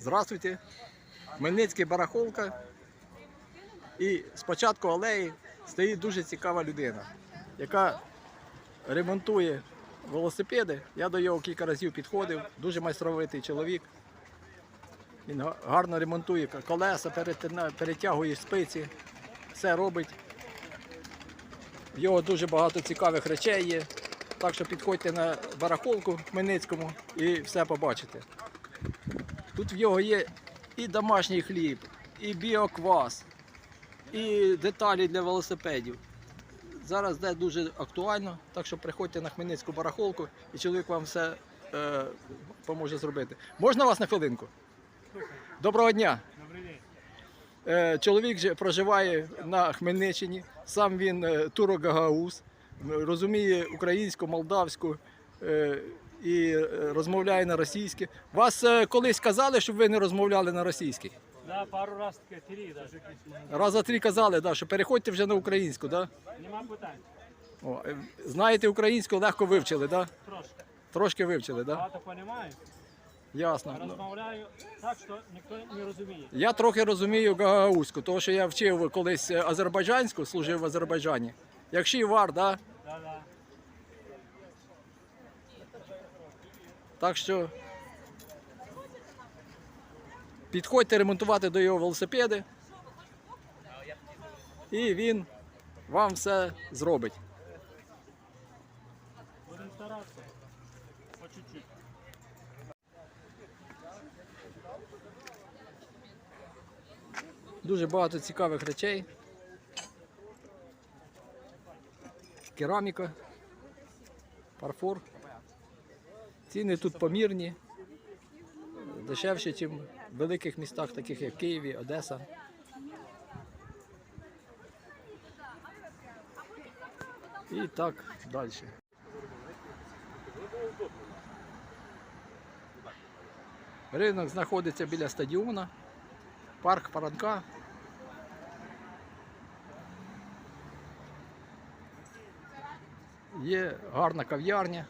Здравствуйте. Хмельницький барахолка. І спочатку алеї стоїть дуже цікава людина, яка ремонтує велосипеди. Я до нього кілька разів підходив, дуже майстровитий чоловік. Він гарно ремонтує колеса, перетягує спиці, все робить. В його дуже багато цікавих речей є. Так що підходьте на барахолку Хмельницькому і все побачите. Тут в його є і домашній хліб, і біоквас, і деталі для велосипедів. Зараз де дуже актуально, так що приходьте на Хмельницьку барахолку і чоловік вам все е, поможе зробити. Можна вас на хвилинку? Доброго дня! Е, Чоловік же проживає на Хмельниччині, сам він е, турогагаус, м, розуміє українську, молдавську е, і розмовляє на російській. Вас е, колись казали, щоб ви не розмовляли на російській? Да, пару раз три, даже. Раза три казали, да, що переходьте вже на українську. Да? Нема питань. О, е, знаєте українську, легко вивчили, да? Трошки. трошки вивчили, да? Багато понімаю. ясно. Ну, Розмовляю так, що ніхто не розуміє. Я трохи розумію гагаузьку, тому що я вчив колись азербайджанську, служив в Азербайджані. Як шівар, да? Так що підходьте ремонтувати до його велосипеди. І він вам все зробить. Дуже багато цікавих речей. Кераміка, фарфор. Ціни тут помірні, дешевші, ніж в великих містах, таких як Києві, Одеса. І так далі. Ринок знаходиться біля стадіона, парк Паранка. Є гарна кав'ярня,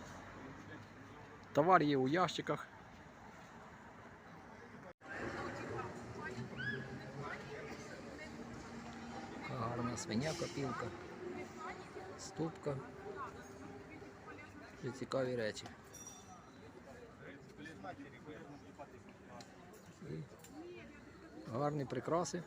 товар є у ящиках. Гарна свиня копілка, ступка. Дуже цікаві речі. Гарні прикраси.